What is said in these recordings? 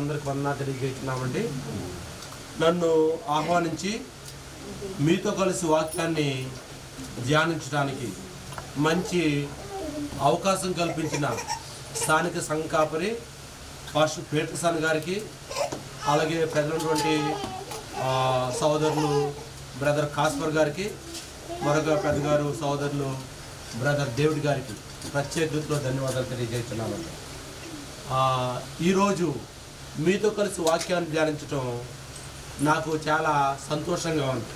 అందరికి వందనా తెలియజేస్తున్నామండి. నన్ను ఆహ్వానించి మీతో కలిసి వాక్యాన్ని ధ్యానించడానికి మంచి అవకాశం కల్పించిన స్థానిక సంఘాపరి పాస్టర్ పీటర్సన్ గారికి అలాగే పెద్దటువంటి సోదరులు బ్రదర్ కాస్పర్ గారికి మరొక పెద్దగారు సోదరులు బ్రదర్ దేవుడి గారికి ప్రత్యేక ధన్యవాదాలు తెలియజేస్తున్నామండి ఈరోజు మీతో కలిసి వాక్యాన్ని ధ్యానించటం నాకు చాలా సంతోషంగా ఉంది.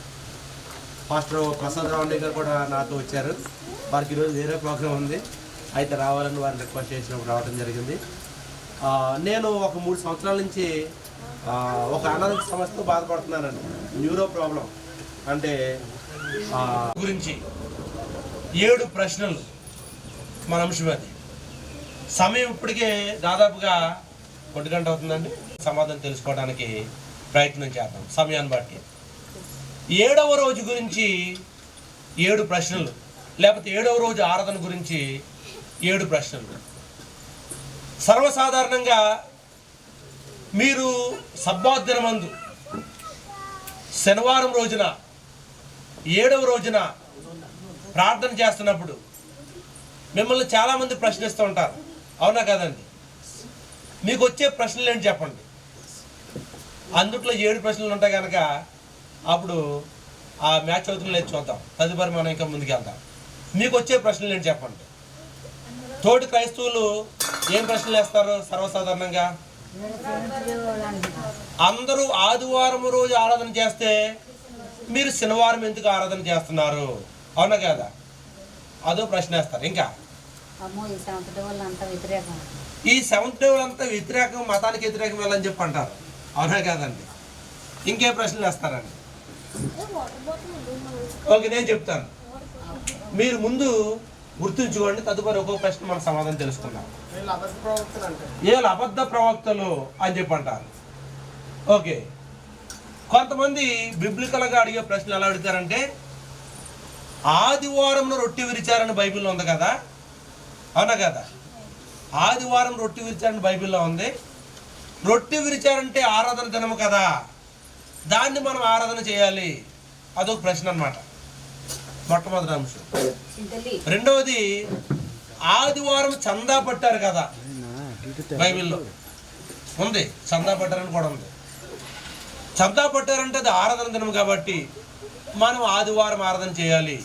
పాస్టర్ ప్రసాద్ రావండి గారు కూడా నాతో వచ్చారు. వారికి ఈరోజు వేరే ప్రోగ్రాం ఉంది. అయితే రావాలని వారిని రిక్వెస్ట్ చేసినప్పుడు రావడం జరిగింది. నేను ఒక మూడు సంవత్సరాల నుంచి ఒక అనారోగ్య సమస్యతో బాధపడుతున్నానండి న్యూరో ప్రాబ్లం అంటే గురించి ఏడు ప్రశ్నలు మన అంశం అది. సమయం ఇప్పటికే దాదాపుగా ఒంటి గంట అవుతుందండి. సమాధానం తెలుసుకోవడానికి ప్రయత్నం చేద్దాం. సమయాన్ని బట్టి. ఏడవ రోజు గురించి ఏడు ప్రశ్నలు. లేకపోతే ఏడవ రోజు ఆరాధన గురించి ఏడు ప్రశ్నలు. సర్వసాధారణంగా మీరు సబ్బాద్దిన మందు శనివారం రోజున ఏడవ రోజున ప్రార్థన చేస్తున్నప్పుడు మిమ్మల్ని చాలామంది ప్రశ్నిస్తూ ఉంటారు. అవునా కదండి? మీకు వచ్చే ప్రశ్నలు ఏంటి చెప్పండి? అందుట్లో ఏడు ప్రశ్నలు ఉంటాయి కనుక అప్పుడు ఆ మ్యాచ్ అవుతున్న లేదు చూద్దాం. తదుపరి మనం ఇంకా ముందుకెళ్దాం. మీకు వచ్చే ప్రశ్నలు ఏంటి చెప్పండి? తోటి క్రైస్తవులు ఏం ప్రశ్నలు వేస్తారు సర్వసాధారణంగా? అందరూ ఆదివారం రోజు ఆరాధన చేస్తే మీరు శనివారం ఎందుకు ఆరాధన చేస్తున్నారు? అవునా కదా? అదో ప్రశ్న వేస్తారు. ఇంకా? అమ్మో ఈ సంవత్సరం వల్ల అంత వ్యతిరేకం. ఈ సెవెంత్ డే అంతా వ్యతిరేకం మతానికి వ్యతిరేకం వెళ్ళని చెప్పి అంటారు. అవునా కాదండి? ఇంకే ప్రశ్నలు వేస్తారండి. ఓకే నేను చెప్తాను. మీరు ముందు గుర్తుంచుకోండి తదుపరి ఒక్కో ప్రశ్న మన సమాధానం తెలుసుకుందాం. వీళ్ళు అబద్ధ ప్రవక్తలు అని చెప్పి అంటారు? ఓకే. కొంతమంది బిబ్లికల్గా అడిగే ప్రశ్నలు ఎలా అడుగుతారంటే ఆదివారంలో రొట్టె విరిచారని బైబిల్లో ఉంది కదా? అవునా కదా? ఆదివారం రొట్టె విరిచారని బైబిల్లో ఉంది. రొట్టె విరిచారంటే ఆరాధన దినము కదా. దాన్ని మనం ఆరాధన చేయాలి. అదొక ప్రశ్న అన్నమాట. మొట్టమొదటి అంశం. రెండవది ఆదివారం చందా పట్టారు కదా. బైబిల్లో. ఉంది. చందా పట్టారని కూడా ఉంది. చందా పట్టారంటే అది ఆరాధన దినం కాబట్టి మనం ఆదివారం ఆరాధన చేయాలి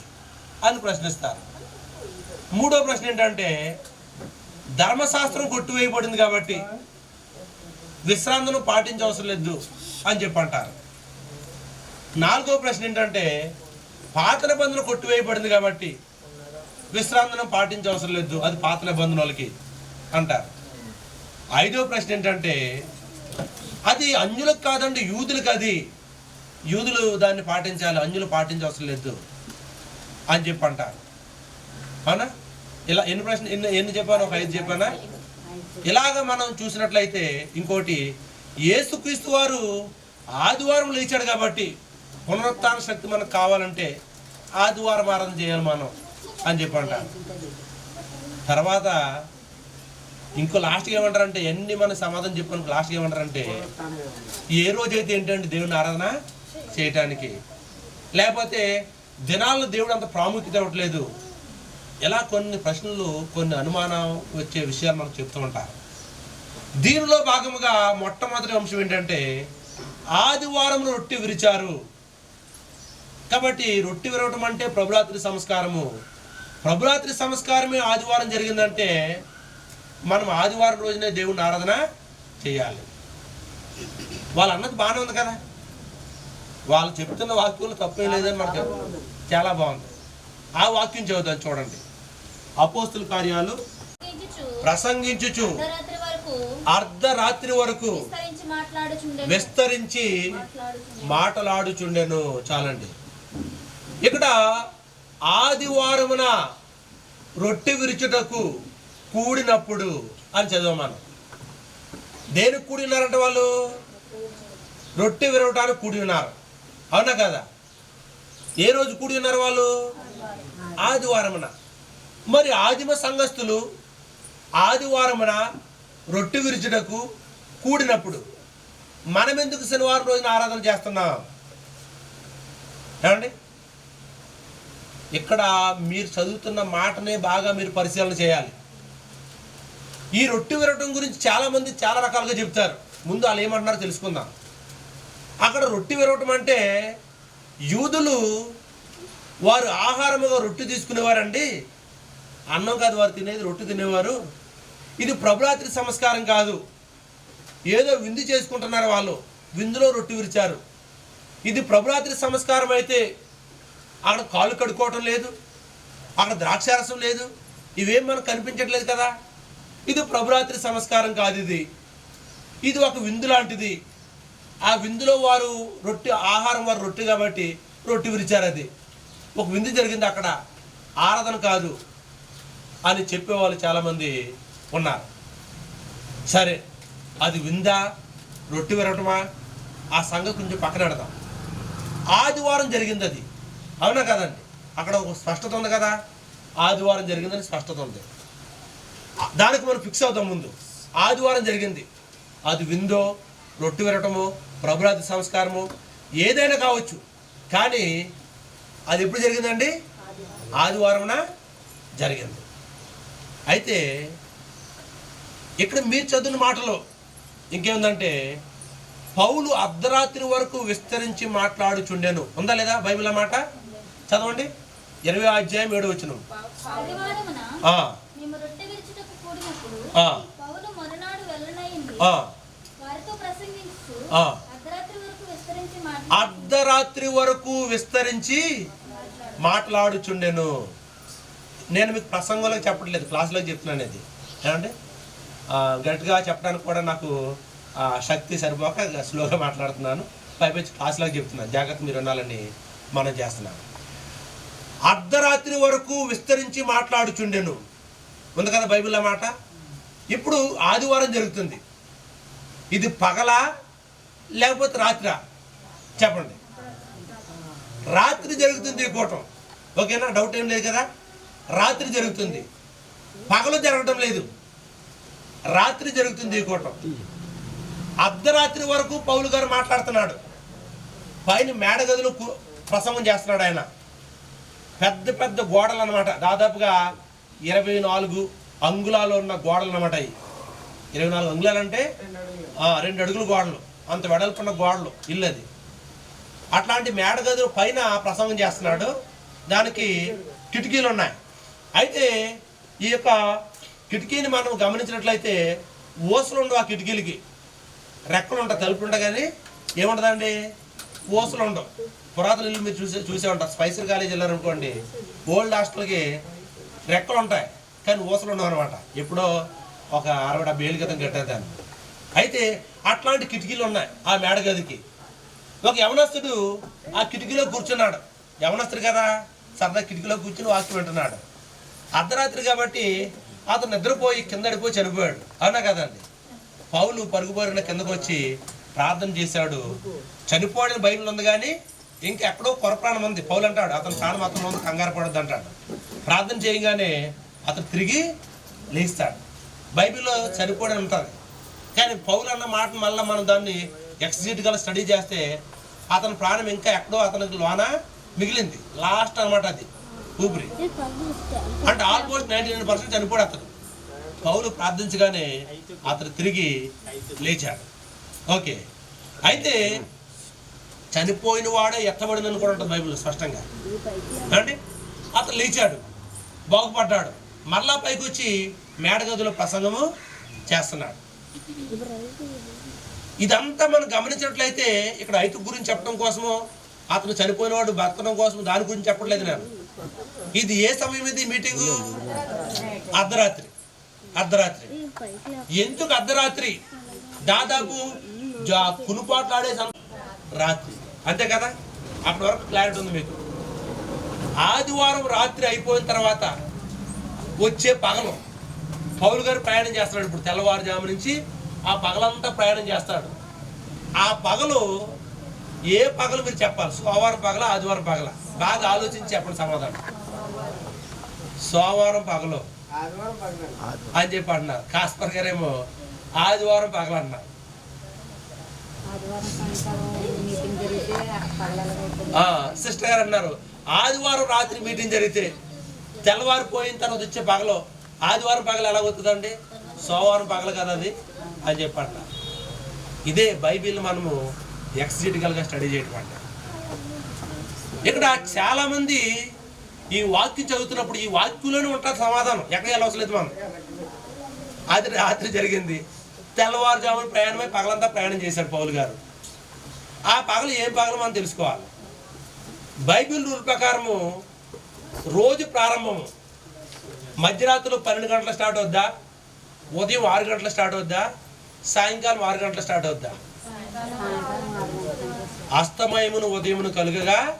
అని ప్రశ్నిస్తారు. మూడో ప్రశ్న ఏంటంటే ధర్మశాస్త్రం కొట్టివేయబడింది కాబట్టి విశ్రాంతిను పాటించవసరం లేదు అని చెప్పి అంటారు నాలుగో ప్రశ్న ఏంటంటే పాత నిబంధన కొట్టివేయబడింది కాబట్టి విశ్రాంతిని పాటించవసరం లేదు అది పాత నిబంధన వాళ్ళకి అంటారు. ఐదో ప్రశ్న ఏంటంటే అది అంజులకు కాదండి యూదులకు అది. యూదులు దాన్ని పాటించాలి అంజులు పాటించవసరం లేదు అని చెప్పి అంటారు అవునా? ఇలా ఎన్ని ప్రశ్న ఎన్ని ఎన్ని చెప్పాను? ఒక ఐదు చెప్పానా? ఇలాగ మనం చూసినట్లయితే ఇంకోటి ఏసుక్రీస్తు వారు ఆదివారం లేచాడు కాబట్టి పునరుత్న శక్తి మనకు కావాలంటే ఆదివారం ఆరాధన చేయాలి మనం అని చెప్పంట. తర్వాత ఇంకో లాస్ట్గా ఏమంటారంటే ఎన్ని మన సమాధానం చెప్పాను లాస్ట్గా ఏమంటారంటే ఏ రోజైతే ఏంటంటే దేవుని ఆరాధన చేయటానికి? లేకపోతే దినాల్లో దేవుడు అంత ప్రాముఖ్యత ఇవ్వట్లేదు. ఇలా కొన్ని ప్రశ్నలు కొన్ని అనుమానం వచ్చే విషయాలు మనకు చెప్తూ ఉంటారు. దీనిలో భాగముగా మొట్టమొదటి అంశం ఏంటంటే ఆదివారం రొట్టె విరిచారు. కాబట్టి రొట్టె విరవటం అంటే ప్రభురాత్రి సంస్కారము. ప్రభురాత్రి సంస్కారమే ఆదివారం జరిగిందంటే మనం ఆదివారం రోజునే దేవుని ఆరాధన చేయాలి. వాళ్ళు అన్నది బాగానే ఉంది కదా. వాళ్ళు చెప్తున్న వాక్యంలో తప్పేం లేదని మనకు చాలా బాగుంది. ఆ వాక్యం చదువుతాను చూడండి. అపోస్తుల కార్యాలు ప్రసంగించుచు. అర్ధరాత్రి వరకు విస్తరించి మాట్లాడుచుండెను. చాలండి. ఇక్కడ ఆదివారమున రొట్టె విరుచుటకు కూడినప్పుడు అని చదివాం మనం. దేనికి కూడి ఉన్నారంట వాళ్ళు? రొట్టె విరవటానికి కూడి ఉన్నారు అవునా కదా? ఏ రోజు కూడి ఉన్నారు వాళ్ళు? ఆదివారమున. మరి ఆదిమ సంఘస్థులు ఆదివారమున రొట్టె విరుచుటకు కూడినప్పుడు మనమెందుకు శనివారం రోజున ఆరాధన చేస్తున్నాం? ఏమండి? ఇక్కడ మీరు చదువుతున్న మాటనే బాగా మీరు పరిశీలన చేయాలి. ఈ రొట్టె విరటం గురించి చాలామంది చాలా రకాలుగా చెప్తారు. ముందు వాళ్ళు ఏమంటున్నారో తెలుసుకుందాం. అక్కడ రొట్టె విరవటం అంటే యూదులు వారు ఆహారముగా రొట్టె తీసుకునేవారండి. అన్నం కాదు వారు తినేది రొట్టె తినేవారు. ఇది ప్రభురాత్రి సంస్కారం కాదు. ఏదో విందు చేసుకుంటున్నారు వాళ్ళు. విందులో రొట్టె విరిచారు. ఇది ప్రభురాత్రి సంస్కారం అయితే అక్కడ కాళ్ళు కడుక్కోవటం లేదు అక్కడ ద్రాక్షారసం లేదు ఇవేం మనకు కనిపించట్లేదు కదా. ఇది ప్రభురాత్రి సంస్కారం కాదు ఇది. ఇది ఒక విందు లాంటిది. ఆ విందులో వారు రొట్టె ఆహారం వారు రొట్టె కాబట్టి రొట్టె విరిచారు అది. ఒక విందు జరిగింది అక్కడ. ఆరాధన కాదు. అని చెప్పేవాళ్ళు చాలామంది ఉన్నారు. సరే అది విందా? రొట్టె విరగటమా ఆ సంగతి కొంచెం పక్కన పెడదాం. ఆదివారం జరిగింది అది. అవునా కదండి? అక్కడ ఒక స్పష్టత ఉంది కదా? ఆదివారం జరిగిందని స్పష్టత ఉంది. దానికి మనం ఫిక్స్ అవుతాం ముందు. ఆదివారం జరిగింది. అది విందో రొట్టె విరటమో ప్రభురాతి సంస్కారము ఏదైనా కావచ్చు. కానీ అది ఎప్పుడు జరిగిందండి? ఆదివారంన జరిగింది. అయితే ఇక్కడ మీరు చదివిన మాటలో ఇంకేముందంటే పౌలు అర్ధరాత్రి వరకు విస్తరించి మాట్లాడుచుండెను. ఉందా లేదా బైబిల్ ఆ మాట? చదవండి. ఇరవై అధ్యాయం ఏడు వచ్చిన అర్ధరాత్రి వరకు విస్తరించి మాట్లాడుచుండెను. నేను మీకు ప్రసంగంలో చెప్పట్లేదు క్లాసులో చెప్తున్నాను ఇది ఏమంటే గట్టిగా చెప్పడానికి కూడా నాకు శక్తి సరిపోక స్లోగా మాట్లాడుతున్నాను. పైపించి క్లాసులో చెప్తున్నాను జాగ్రత్త మీరు ఉండాలని మనం చేస్తున్నాను. అర్ధరాత్రి వరకు విస్తరించి మాట్లాడుచుండెను. ఉంది కదా బైబిల్లో మాట? ఇప్పుడు ఆదివారం జరుగుతుంది. ఇది పగలా లేకపోతే రాత్రా? చెప్పండి. రాత్రి జరుగుతుంది ఈ కూటం. ఓకేనా? డౌట్ ఏం లేదు కదా? రాత్రి జరుగుతుంది. పగలు జరగడం లేదు. రాత్రి జరుగుతుంది ఈ కూటం. అర్ధరాత్రి వరకు పౌలు గారు మాట్లాడుతున్నాడు. పైన మేడగదులు ప్రసంగం చేస్తున్నాడు ఆయన. పెద్ద పెద్ద గోడలు అనమాట దాదాపుగా ఇరవై నాలుగు అంగుళాలు ఉన్న గోడలు అనమాట అవి ఇరవై నాలుగు అంగుళాలు అంటే రెండు అడుగుల గోడలు. అంత వెడల్పున్న గోడలు ఇల్లు అది. అట్లాంటి మేడగదులు పైన ప్రసంగం చేస్తున్నాడు. దానికి కిటికీలు ఉన్నాయి. అయితే ఈ యొక్క కిటికీని మనం గమనించినట్లయితే ఓసలు ఉండవు ఆ కిటికీలకి. రెక్కలు ఉంటాయి తలుపులు ఉంటాయి కానీ ఏముండదండి ఓసలు ఉండవు. పురాతన ఇల్లు మీరు చూసే చూసే ఉంటారు. స్పైసర్ కాలేజ్ వెళ్ళారనుకోండి ఓల్డ్ హాస్టల్కి రెక్కలు ఉంటాయి కానీ ఓసలు ఉండవు అనమాట ఎప్పుడో ఒక అరవై డెబ్బై ఏళ్ళ క్రితం కట్టేదాన్ని అయితే అట్లాంటి కిటికీలు ఉన్నాయి ఆ మేడ గదికి ఒక యవనస్తుడు ఆ కిటికీలో కూర్చున్నాడు. యవనస్తుడు కదా సరదా కిటికీలో కూర్చుని వాక్యం వింటున్నాడు. అర్ధరాత్రి కాబట్టి అతను నిద్రపోయి కిందడిపోయి చనిపోయాడు. అవునా కదండి పౌలు పరుగుపోరిన కిందకు వచ్చి ప్రార్థన చేశాడు. చనిపోవడం బైబిల్ ఉంది కానీ ఇంకెక్కడో కొరప్రాణం ఉంది. పౌలు అంటాడు అతను ప్రాణం అతను ఉంది కంగారు పడద్దు అంటాడు. ప్రార్థన చేయగానే అతను తిరిగి లేస్తాడు. బైబిల్లో చనిపోవడం ఉంటుంది. కానీ పౌలు అన్న మాట మళ్ళీ మనం దాన్ని ఎక్స్జిట్గా స్టడీ చేస్తే అతని ప్రాణం ఇంకా ఎక్కడో అతనికి లోన మిగిలింది. లాస్ట్ అన్నమాట అది. ఊపిరి. అంటే ఆల్మోస్ట్ నైంటీ నైన్ పర్సెంట్ చనిపోయాడు అతను. పౌలు ప్రార్థించగానే అతను తిరిగి లేచాడు. ఓకే. అయితే చనిపోయిన వాడే ఎత్తబడిందని కూడా ఉంటుంది బైబిల్ స్పష్టంగా. అంటే అతను లేచాడు. బాగుపడ్డాడు. మరలా పైకి వచ్చి మేడగదిలో ప్రసంగము చేస్తున్నాడు. ఇదంతా మనం గమనించినట్లయితే ఇక్కడ ఐతు గురించి చెప్పడం కోసమో అతను చనిపోయినవాడు బతకడం కోసం దాని గురించి చెప్పట్లేదు నేను. ఇది ఏ సమయం ఇది మీటింగు? అర్ధరాత్రి. అర్ధరాత్రి. ఎందుకు అర్ధరాత్రి? దాదాపు జా- కునుపాట్లాడే రాత్రి. అంతే కదా? అప్పటి వరకు క్లారిటీ ఉంది మీకు. ఆదివారం రాత్రి అయిపోయిన తర్వాత వచ్చే పగలు. పౌలు గారు ప్రయాణం చేస్తున్నాడు ఇప్పుడు తెల్లవారుజాము నుంచి. ఆ పగలంతా ప్రయాణం చేస్తాడు. ఆ పగలు ఏ పగలు మీరు చెప్పాలి? సోమవారం పగల ఆదివారం పగల? బాగా ఆలోచించి చెప్పండి సమాధానం. సోమవారం పగలు. అని చెప్పి అంటున్నారు కాస్పర్ గారేమో ఆదివారం పగలు అన్నారు. ఆదివారం సాయంకాలం మీటింగ్ జరిగితే పగలైపోతుంది ఆ, సిస్టర్ గారు అన్నారు ఆదివారం రాత్రి మీటింగ్ జరిగితే తెల్లవారిపోయిన తర్వాత వచ్చే పగలు ఆదివారం పగలు ఎలా అవుతుందండి? సోమవారం పగలు కదా అది? అని చెప్పంట ఇదే బైబిల్ మనము ఎక్సిటికల్గా స్టడీ చేయటం అంట ఇక్కడ చాలామంది ఈ వాక్యం చదువుతున్నప్పుడు ఈ వాక్యంలోనే ఉంటారు సమాధానం. ఎక్కడ వెళ్ళవసరం లేదు మనం అది రాత్రి జరిగింది. తెల్లవారుజామున ప్రయాణమై పగలంతా ప్రయాణం చేశాడు పౌలు గారు. ఆ పగలు ఏం పగలు మనం తెలుసుకోవాలి. బైబిల్ రూల్ ప్రకారము రోజు ప్రారంభము. మధ్యరాత్రిలో పన్నెండు గంటల స్టార్ట్ అవుద్దా? ఉదయం ఆరు గంటల స్టార్ట్ అవుద్దా? సాయంకాలం ఆరు గంటల స్టార్ట్ అవుద్దా? అస్తమయమును ఉదయమును కలుగగా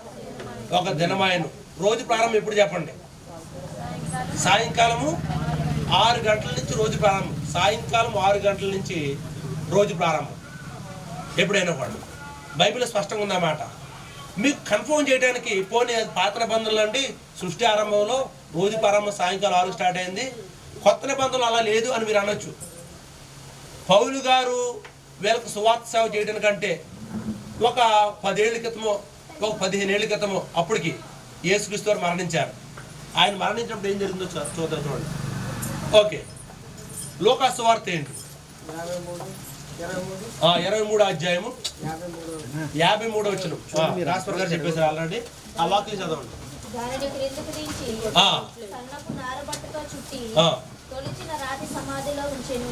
ఒక దినమాయను. రోజు ప్రారంభం ఎప్పుడు చెప్పండి? సాయంకాలము ఆరు గంటల నుంచి రోజు ప్రారంభం. సాయంకాలం ఆరు గంటల నుంచి రోజు ప్రారంభం. ఎప్పుడైనా కూడా. బైబిల్ స్పష్టంగా ఉందన్నమాట. మీకు కన్ఫర్మ్ చేయడానికి పోనీ పాత్ర పాత నిబంధనలు అండి సృష్టి ఆరంభంలో రోజు ప్రారంభం సాయంకాలం ఆరు స్టార్ట్ అయింది. కొత్త నిబంధనలు అలా లేదు అని మీరు అనొచ్చు. పౌలు గారు వీళ్ళకు సువార్త సేవ చేయడానికంటే ఒక పదేళ్ళ క్రితమో ఒక పదిహేను ఏళ్ళ క్రితమో అప్పటికి యేసుక్రీస్తు వారు మరణించారు. ఆయన మరణించినప్పుడు ఏం జరిగిందో చూద్దాం చూడండి. ఓకే. లోకా సువార్త ఏంటి? ఇరవై మూడు అధ్యాయము. యాభై మూడు వచ్చిన రాస్పర్ గారు చెప్పేశారు ఆల్రెడీ. ఆ వాక్యం చదవండి. సన్నపు నారబట్టతో చుట్టి ఆ, తొలిచిన రాతి సమాధిలో ఉంచెను.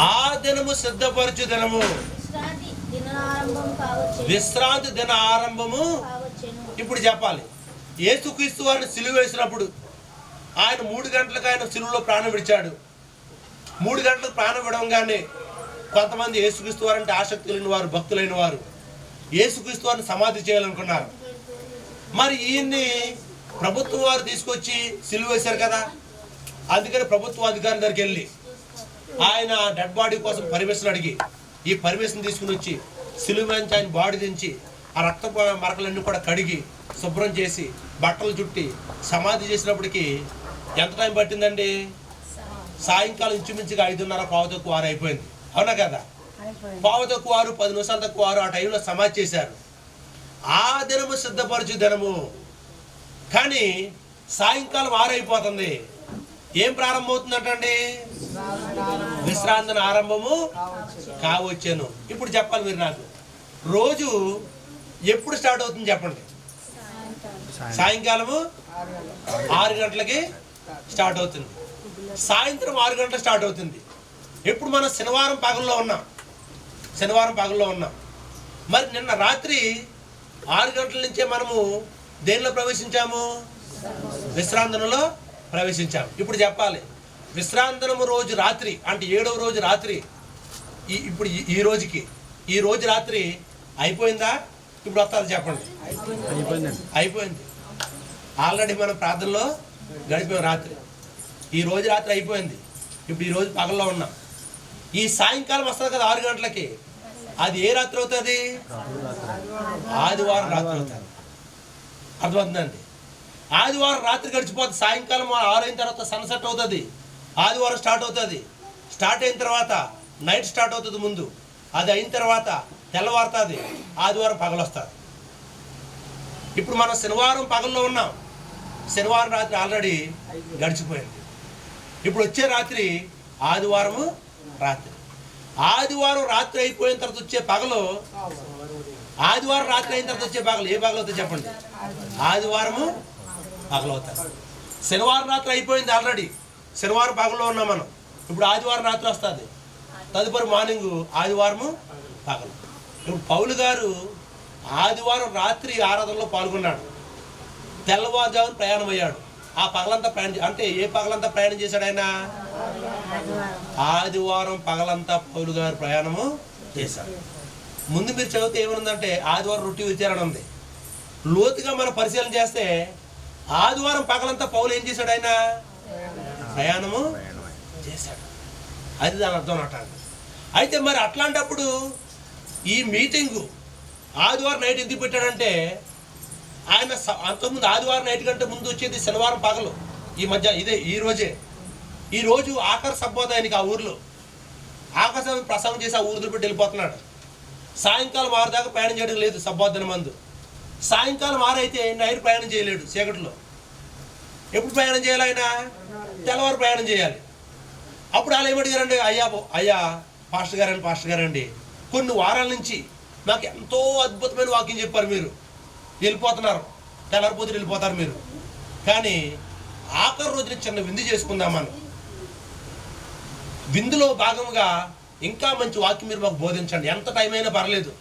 ఆ, దినము సిద్ధపరచు దినము. విశ్రాంతి దిన ఆరంభము. ఇప్పుడు చెప్పాలి. యేసుక్రీస్తు వారిని సిలువ వేసినప్పుడు ఆయన మూడు గంటలకు ఆయన సిలువలో ప్రాణం విడిచాడు. మూడు గంటలకు ప్రాణం విడవంగానే కొంతమంది యేసుక్రీస్తు వారంటే ఆసక్తి లేని వారు భక్తులైన వారు యేసుక్రీస్తు వారిని సమాధి చేయాలనుకున్నారు. మరి ఈయన్ని ప్రభుత్వం వారు తీసుకొచ్చి సిలువ వేశారు కదా? అందుకని ప్రభుత్వ అధికారి దగ్గరికి వెళ్ళి ఆయన డెడ్ బాడీ కోసం పర్మిషన్ అడిగి ఈ పర్మిషన్ తీసుకుని వచ్చి సిలువ నుంచి ఆయన బాడీ దించి ఆ రక్త మరకలన్నీ కూడా కడిగి శుభ్రం చేసి బట్టలు చుట్టి సమాధి చేసినప్పటికి ఎంత టైం పట్టిందండి? సాయంకాలం ఇంచుమించుగా ఐదున్నర పావు తక్కువ ఆరు అయిపోయింది. అవునా కదా? పావు తక్కువ ఆరు పది నిమిషాలు తక్కువ ఆరు ఆ టైంలో సమాధి చేశారు. ఆ దినము సిద్ధపరచు దినము కానీ సాయంకాలం ఆరైపోతుంది. ఏం ప్రారంభమవుతుందంటండి? విశ్రాంతిన ఆరంభము కావచ్చాను. ఇప్పుడు చెప్పాలి మీరు నాకు. రోజు ఎప్పుడు స్టార్ట్ అవుతుంది చెప్పండి? సాయంకాలము ఆరు గంటలకి స్టార్ట్ అవుతుంది. సాయంత్రం ఆరు గంటలకు స్టార్ట్ అవుతుంది. ఇప్పుడు మనం శనివారం పగల్లో ఉన్నాం. శనివారం పగల్లో ఉన్నాం. మరి నిన్న రాత్రి ఆరు గంటల నుంచే మనము దేనిలో ప్రవేశించాము? విశ్రాంతనలో ప్రవేశించాము. ఇప్పుడు చెప్పాలి. విశ్రాంతనము రోజు రాత్రి అంటే ఏడవ రోజు రాత్రి. ఈ ఇప్పుడు ఈ- రోజుకి. ఈ రోజు రాత్రి అయిపోయిందా? ఇప్పుడు వస్తుంది చెప్పండి. అయిపోయింది. ఆల్రెడీ మనం ప్రార్థనలో గడిపాం రాత్రి. ఈ రోజు రాత్రి అయిపోయింది. ఇప్పుడు ఈ రోజు పగల్లో ఉన్నాం. ఈ సాయంకాలం వస్తుంది కదా ఆరు గంటలకి. అది ఏ రాత్రి అవుతుంది? ఆదివారం రాత్రి అవుతుంది. అర్థమవుతుందండి? ఆదివారం రాత్రి గడిచిపోతుంది సాయంకాలం ఆరు అయిన తర్వాత సన్సెట్ అవుతుంది. ఆదివారం స్టార్ట్ అవుతుంది. స్టార్ట్ అయిన తర్వాత నైట్ స్టార్ట్ అవుతుంది ముందు. అది అయిన తర్వాత తెల్లవారుతుంది. ఆదివారం పగలొస్తుంది. ఇప్పుడు మనం శనివారం పగల్లో ఉన్నాం. శనివారం రాత్రి ఆల్రెడీ గడిచిపోయింది. ఇప్పుడు వచ్చే రాత్రి ఆదివారము రాత్రి. ఆదివారం రాత్రి అయిపోయిన తర్వాత వచ్చే పగలు ఆదివారం రాత్రి అయిన తర్వాత వచ్చే పగలు ఏ పగలు అవుతాయి చెప్పండి? ఆదివారము పగలు శనివారం రాత్రి అయిపోయింది ఆల్రెడీ. శనివారం పగలో ఉన్నాం మనం. ఇప్పుడు ఆదివారం రాత్రి వస్తుంది. తదుపరి మార్నింగ్ ఆదివారము పగలు. ఇప్పుడు పౌలు గారు ఆదివారం రాత్రి ఆరాధనలో పాల్గొన్నాడు. తెల్లవారుజామున ప్రయాణం అయ్యాడు ఆ పగలంతా ప్రయాణం చే- అంటే ఏ పగలంతా ప్రయాణం చేశాడు ఆయన? ఆదివారం ఆదివారం పగలంతా పౌలు గారు ప్రయాణము చేశాడు ముందు మీరు చదివితే ఏమనుందంటే ఆదివారం రొట్టి విచారణ ఉంది. లోతుగా మనం పరిశీలన చేస్తే ఆదివారం పగలంతా పౌలు ఏం చేశాడు ఆయన? ప్రయాణము చేశాడు. అది దాని అర్థం అన్నమాట అయితే మరి అట్లాంటప్పుడు ఈ మీటింగు ఆదివారం నైట్ ఎందుకు పెట్టాడంటే ఆయన స- అంతకుముందు ఆదివారం నైట్ కంటే ముందు వచ్చేది శనివారం పగలు. ఈ మధ్య ఇదే ఈ రోజే. ఈరోజు ఆఖరి సబ్బోత ఆయనకి ఆ ఊర్లో. ఆకాశం ప్రసవం చేసి ఆ ఊరు పెట్టి వెళ్ళిపోతున్నాడు. సాయంకాలం ఆరు దాకా ప్రయాణం చేయడం లేదు సబ్బోధన మందు సాయంకాలం ఆరైతే అయితే నైట్ ప్రయాణం చేయలేడు చీకటిలో. ఎప్పుడు ప్రయాణం చేయాలి ఆయన? తెల్లవారు ప్రయాణం చేయాలి. అప్పుడు వాళ్ళు ఏమడిగారండి అయ్యా అయ్యా పాస్టర్ గారండి పాస్టర్ గారండి కొన్ని వారాల నుంచి నాకు ఎంతో అద్భుతమైన వాక్యం చెప్పారు మీరు. వెళ్ళిపోతున్నారు. తెల్లారిపోతే వెళ్ళిపోతారు మీరు. కానీ ఆఖరి రోజున చిన్న విందు చేసుకుందాం మనం విందులో భాగంగా ఇంకా మంచి వాక్యం మీరు మాకు బోధించండి. ఎంత టైం అయినా పర్లేదు.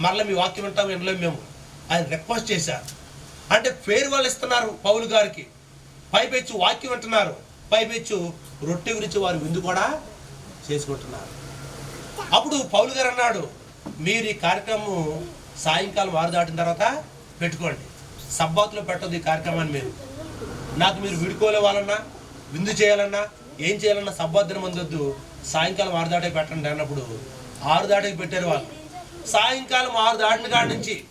మరలా మీ వాక్యం వింటాం వినలేము మేము. ఆయన రిక్వెస్ట్ చేశారు. అంటే పేరు వాళ్ళు ఇస్తున్నారు పౌలు గారికి. పైపెచ్చు వాక్యం అంటున్నారు. పైపెచ్చు రొట్టె గురించి వారు విందు కూడా చేసుకుంటున్నారు. అప్పుడు పౌలు గారు అన్నాడు మీరు ఈ కార్యక్రమం సాయంకాలం వారు దాటిన తర్వాత పెట్టుకోండి. సబ్బాతులో పెట్టదు ఈ కార్యక్రమాన్ని మీరు. నాకు మీరు విడుకోలేవాలన్నా విందు చేయాలన్నా ఏం చేయాలన్నా సబ్బాద్దిన మందొద్దు సాయంకాలం ఆరు దాటకి పెట్టండి అన్నప్పుడు ఆరు దాటకి పెట్టారు వాళ్ళు. సాయంకాలం ఆరు దాటిన కాడి నుంచి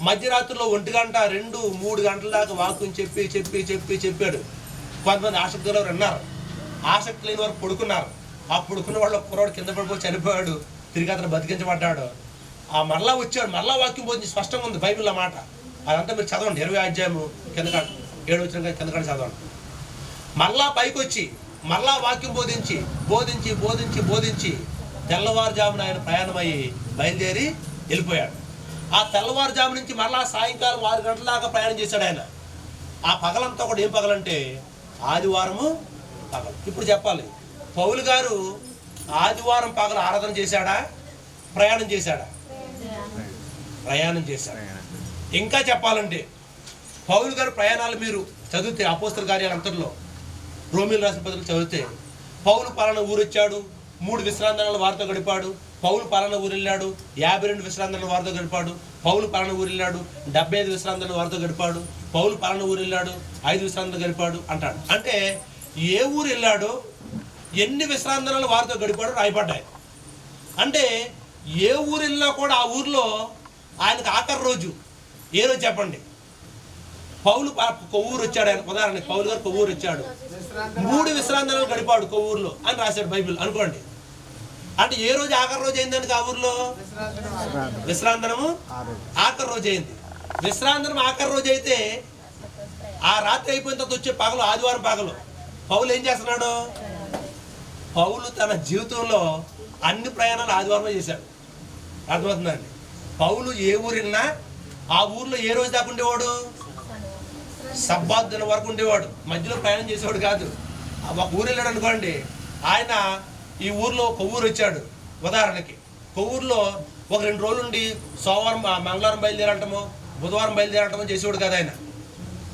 మధ్యరాత్రిలో ఒంటి గంట రెండు మూడు గంటల దాకా వాక్యం చెప్పి చెప్పి చెప్పి చెప్పాడు. కొంతమంది ఆసక్తి వారు విన్నారు ఆసక్తి లేని వారు పడుకున్నారు. ఆ పడుకున్న వాళ్ళు కుర్రాడు కింద పడిపోయి చనిపోయాడు. తిరిగి అతను బతికించబడ్డాడు. ఆ మరలా వచ్చాడు. మరలా వాక్యం పోతుంది స్పష్టంగా ఉంది బైబిల్ మాట. అదంతా మీరు చదవండి. ఇరవై అధ్యాయము కింద ఏడు వచ్చిన కింద కాడ చదవండి. మరలా పైకి వచ్చి మరలా వాక్యం బోధించి బోధించి బోధించి బోధించి తెల్లవారుజామున ఆయన ప్రయాణమయ్యి బయలుదేరి వెళ్ళిపోయాడు. ఆ తెల్లవారుజాము నుంచి మరలా సాయంకాలం ఆరు గంటల దాకా ప్రయాణం చేశాడు ఆయన. ఆ పగలంతా కూడా ఏం పగలంటే ఆదివారము పగలు. ఇప్పుడు చెప్పాలి. పౌలు గారు ఆదివారం పగలు ఆరాధన చేశాడా? ప్రయాణం చేశాడా? ప్రయాణం చేశాడు. ఇంకా చెప్పాలంటే పౌలు గారి ప్రయాణాలు మీరు చదివితే అపోస్తల కార్యాలు అంతట్లో రోమిల్ రాసిన పత్రిక చదివితే పౌలు పాలన ఊరొచ్చాడు మూడు విశ్రాంతనాలు వారితో గడిపాడు పౌలు పలానా ఊరు వెళ్ళాడు యాభై రెండు విశ్రాంతులను వారితో గడిపాడు. పౌలు పలానా ఊరు వెళ్ళాడు డెబ్బై ఐదు విశ్రాంతులను వారితో గడిపాడు. పౌలు పలానా ఊరు వెళ్ళాడు ఐదు విశ్రాంతులు గడిపాడు అంటాడు. అంటే ఏ ఊరు వెళ్ళాడో ఎన్ని విశ్రాంతనాలు వారితో గడిపాడో రాయబడ్డాయి. అంటే ఏ ఊరు వెళ్ళినా కూడా ఆ ఊర్లో ఆయనకు ఆఖరి రోజు. ఏ రోజు చెప్పండి? పౌలు కొవ్వూరు వచ్చాడు ఆయన. ఉదాహరణకి పౌలు గారు కొవ్వూరు వచ్చాడు. మూడు విశ్రాంతనాలు గడిపాడు కొవ్వూరులో అని రాశాడు బైబిల్. అనుకోండి. అంటే ఏ రోజు ఆఖరి రోజు అయిందండి ఆ ఊర్లో? విశ్రాంతనము? ఆఖరి రోజు అయింది. విశ్రాంతనం ఆఖరి రోజు అయితే ఆ రాత్రి అయిపోయిన తర్వాత వచ్చే పగలు ఆదివారం పగలు. పౌలు ఏం చేస్తున్నాడు? పౌలు తన జీవితంలో అన్ని ప్రయాణాలు ఆదివారం చేశాడు. అర్థమవుతుందండి? పౌలు ఏ ఊరు ఆ ఊర్లో ఏ రోజు దాకా ఉండేవాడు? సబ్బాద్దున వరకు ఉండేవాడు. మధ్యలో ప్రయాణం చేసేవాడు కాదు. ఒక ఊరు వెళ్ళాడు అనుకోండి ఆయన ఈ ఊర్లో కొవ్వూరు వచ్చాడు ఉదాహరణకి. కొవ్వూరులో ఒక రెండు రోజులు ఉండి సోమవారం మంగళవారం బయలుదేరటమో బుధవారం బయలుదేరటమో చేసేవాడు కదా ఆయన.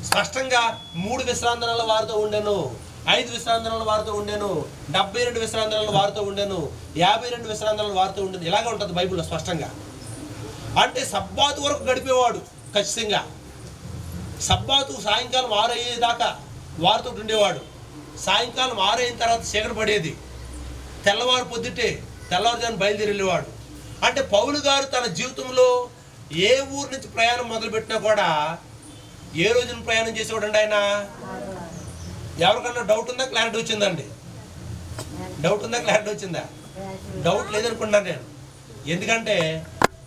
స్పష్టంగా మూడు విశ్రాంతనాల వారితో ఉండెను ఐదు విశ్రాంతనాల వారితో ఉండెను డెబ్బై రెండు విశ్రాంతనాల వారితో ఉండెను యాభై రెండు విశ్రాంతనాల వారితో ఉండేది ఇలాగే ఉంటుంది బైబిల్లో స్పష్టంగా. అంటే సబ్బాతు వరకు గడిపేవాడు ఖచ్చితంగా. సబ్బాతు సాయంకాలం ఆరు అయ్యేదాకా వారితో ఉండేవాడు. సాయంకాలం ఆరు అయిన తర్వాత చీకటి పడేది. తెల్లవారు పొద్దుటే తెల్లవారుజాను బయలుదేరి వెళ్ళేవాడు అంటే పౌలు గారు తన జీవితంలో ఏ ఊరు నుంచి ప్రయాణం మొదలుపెట్టినా కూడా ఏ రోజున ప్రయాణం చేసేవాడండి ఆయన? ఎవరికన్నా డౌట్ ఉందా? క్లారిటీ వచ్చిందండి. డౌట్ ఉందా? క్లారిటీ వచ్చిందా? డౌట్ లేదనుకున్నాను నేను. ఎందుకంటే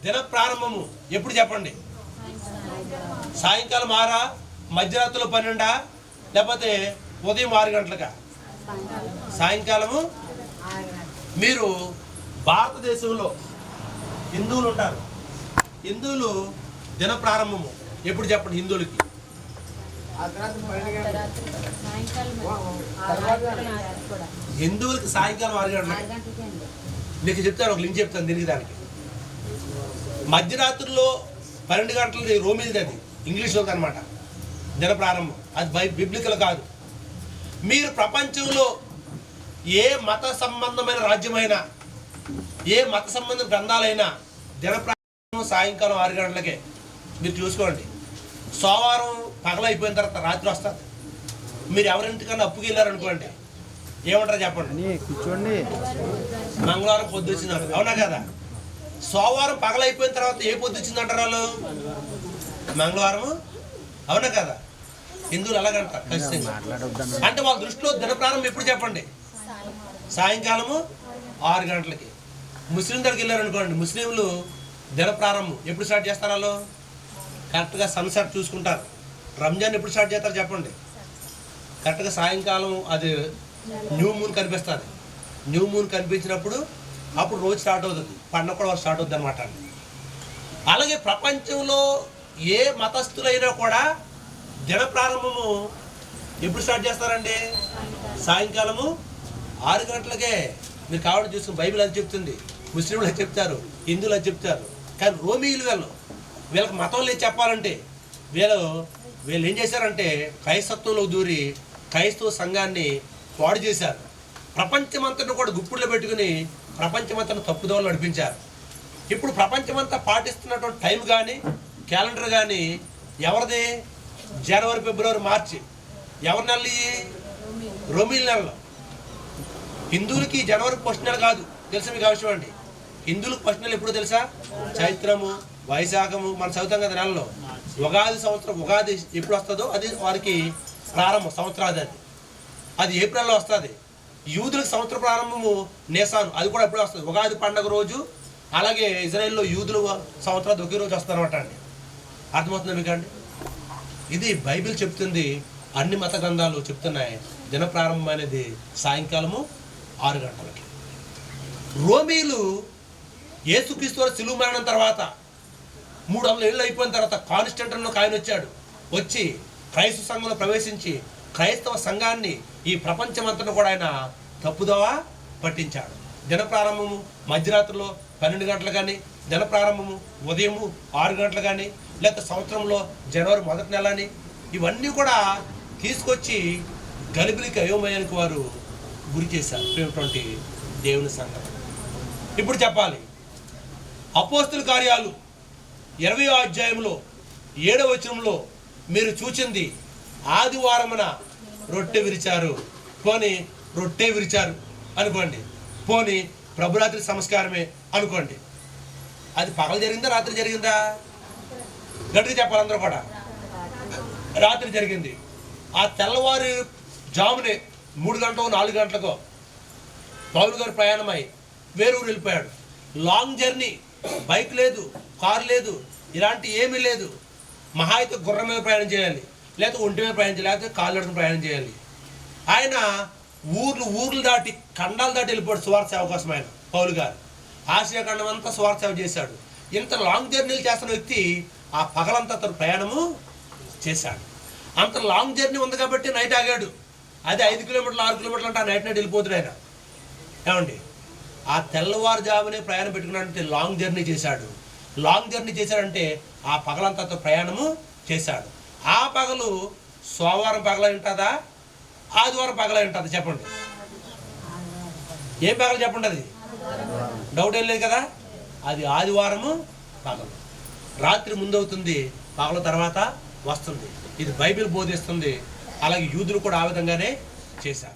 దిన ప్రారంభము ఎప్పుడు చెప్పండి? సాయంకాలం ఆరా? మధ్యరాత్రిలో పన్నెండా? లేకపోతే ఉదయం ఆరు గంటలకా? సాయంకాలము మీరు భారతదేశంలో హిందువులు ఉంటారు. హిందువులు దిన ప్రారంభము. ఎప్పుడు చెప్పండి హిందువులకి? హిందువులకి సాయంకాలం ఆరు గంటలకి. మీకు చెప్తాను ఒక లింక్ చెప్తాను దీనికి దానికి. మధ్యరాత్రిలో పన్నెండు గంటలది రోమిల్ది అది ఇంగ్లీష్లో అనమాట దిన ప్రారంభం. అది బై బిబ్లికల్ కాదు. మీరు ప్రపంచంలో ఏ మత సంబంధమైన రాజ్యమైనా ఏ మత సంబంధ గ్రంథాలైనా దిన ప్రారంభం సాయంకాలం ఆరు గంటలకే మీరు చూసుకోండి. సోమవారం పగలైపోయిన తర్వాత రాత్రి వస్తారు మీరు ఎవరింటికన్నా అప్పుకి వెళ్ళారనుకోండి ఏమంటారు చెప్పండి. కూర్చోండి. మంగళవారం పొద్దు వచ్చిందంటారు. అవునా కదా? సోమవారం పగలైపోయిన తర్వాత ఏ పొద్దు వచ్చిందంటారు వాళ్ళు? మంగళవారం అవునా కదా? హిందువులు అలాగంటారు ఖచ్చితంగా. అంటే వాళ్ళ దృష్టిలో దిన ప్రారంభం ఎప్పుడు చెప్పండి? సాయంకాలము ఆరు గంటలకి. ముస్లిం దగ్గరికి వెళ్ళారు అనుకోండి ముస్లింలు దిన ప్రారంభం. ఎప్పుడు స్టార్ట్ చేస్తారు వాళ్ళు? కరెక్ట్గా సన్సెట్ చూసుకుంటారు. రంజాన్ ఎప్పుడు స్టార్ట్ చేస్తారు చెప్పండి? కరెక్ట్గా సాయంకాలం అది న్యూ మూన్ కనిపిస్తుంది. న్యూ మూన్ కనిపించినప్పుడు అప్పుడు రోజు స్టార్ట్ అవుతుంది. పండుగ కూడా స్టార్ట్ అవుతుంది అనమాట అలాగే ప్రపంచంలో ఏ మతస్థులైనా కూడా దిన ప్రారంభము ఎప్పుడు స్టార్ట్ చేస్తారండి? సాయంకాలము ఆరు గంటలకే మీరు కావడం చూసుకుని బైబిల్ అది చెప్తుంది. ముస్లింలు అది చెప్తారు హిందువులు అది చెప్తారు. కానీ రోమీయులు వీళ్ళు వీళ్ళకి మతం లేదు చెప్పాలంటే. వీళ్ళు వీళ్ళు ఏం చేశారంటే క్రైస్తత్వంలో దూరి క్రైస్తవ సంఘాన్ని పాడు చేశారు. ప్రపంచమంతను కూడా గుప్పుడులో పెట్టుకుని ప్రపంచమంతను తప్పుదోవలు నడిపించారు. ఇప్పుడు ప్రపంచమంతా పాటిస్తున్నటువంటి టైం కానీ క్యాలెండర్ కానీ ఎవరిది? జనవరి ఫిబ్రవరి మార్చి. ఎవరి నెలలు ఇవి? రోమిల్ నెలలో. హిందువులకి జనవరి ఫస్ట్ నెల కాదు. తెలుసా మీకు అవసరం అండి. హిందువులకు ఫస్ట్ నెల ఎప్పుడు తెలుసా? చైత్రము వైశాఖము మనం చదువుతాం కదా నెలలో. ఉగాది సంవత్సరం ఉగాది ఎప్పుడు వస్తుందో అది వారికి ప్రారంభం సంవత్సరాది అది. అది ఏప్రిల్లో వస్తుంది. యూదులకు సంవత్సర ప్రారంభము నేసాను. అది కూడా ఎప్పుడు వస్తుంది. ఉగాది పండగ రోజు అలాగే ఇజ్రాయెల్లో యూదులు సంవత్సరాలు ఒకే రోజు వస్తారన్నమాట అండి. అర్థమవుతుంది మీకు అండి? ఇది బైబిల్ చెప్తుంది అన్ని మత గ్రంథాలు చెప్తున్నాయి. దిన ప్రారంభం అనేది సాయంకాలము ఆరు గంటలకి రోమీలు యేసుక్రీస్తు వారి సిలువ మరణం తర్వాత మూడు వందల ఏళ్ళు అయిపోయిన తర్వాత కాన్స్టెంటన్లోకి ఆయన వచ్చాడు. వచ్చి క్రైస్తవ సంఘంలో ప్రవేశించి క్రైస్తవ సంఘాన్ని ఈ ప్రపంచమంతను కూడా ఆయన తప్పుదోవ పట్టించాడు. దిన ప్రారంభము మధ్యరాత్రిలో పన్నెండు గంటలు కానీ దిన ప్రారంభము ఉదయము ఆరు గంటలు కానీ లేకపోతే సంవత్సరంలో జనవరి మొదటి నెల అని ఇవన్నీ కూడా తీసుకొచ్చి గలిబిలికి అయోమయానికి వారు గురి చేశారు దేవుని సంఘం. ఇప్పుడు చెప్పాలి. అపోస్తుల కార్యాలు ఇరవై అధ్యాయంలో ఏడవ వచనంలో మీరు చూచింది ఆదివారమున రొట్టె విరిచారు. పోని రొట్టె విరిచారు అనుకోండి. పోని ప్రభురాత్రి సంస్కారమే అనుకోండి. అది పగలు జరిగిందా రాత్రి జరిగిందా? గట్టిగా చెప్పాలి అందరూ కూడా. రాత్రి జరిగింది. ఆ తెల్లవారు జామునే మూడు గంటలకు నాలుగు గంటలకో పౌలు గారు ప్రయాణమై వేరూరు ఊరు వెళ్ళిపోయాడు. లాంగ్ జర్నీ బైక్ లేదు కార్ లేదు ఇలాంటి ఏమీ లేదు. మహా అయితే గుర్రం మీద ప్రయాణం చేయాలి. లేకపోతే ఒంటి మీద ప్రయాణం చేయాలి లేకపోతే కాళ్ళు ప్రయాణం చేయాలి. ఆయన ఊర్లు ఊర్లు దాటి ఖండాలు దాటి వెళ్ళిపోయాడు సువార్త సేవ కోసం ఆయన పౌలు గారు. ఆసియా ఖండం అంతా సువార్త సేవ చేశాడు. ఇంత లాంగ్ జర్నీలు చేస్తున్న వ్యక్తి ఆ పగలంతా అతను ప్రయాణము చేశాడు. అంత లాంగ్ జర్నీ ఉంది కాబట్టి నైట్ ఆగాడు. అది ఐదు కిలోమీటర్లు ఆరు కిలోమీటర్లు అంటే ఆ నైట్ నైట్ వెళ్ళిపోతున్నాడు ఆయన. ఏమండి? ఆ తెల్లవారుజామునే ప్రయాణం పెట్టుకున్నాడంటే లాంగ్ జర్నీ చేశాడు. లాంగ్ జర్నీ చేశాడంటే ఆ పగలంతా ప్రయాణము చేశాడు. ఆ పగలు సోమవారం పగల ఉంటుందా? ఆదివారం పగల ఉంటుందా? చెప్పండి. ఏం పగలు చెప్పండి అది డౌట్ ఏం లేదు కదా? అది ఆదివారము పగలు. రాత్రి ముందవుతుంది పగల తర్వాత వస్తుంది. ఇది బైబిల్ బోధిస్తుంది. అలాగే యూదులు కూడా ఆ విధంగానే చేశారు.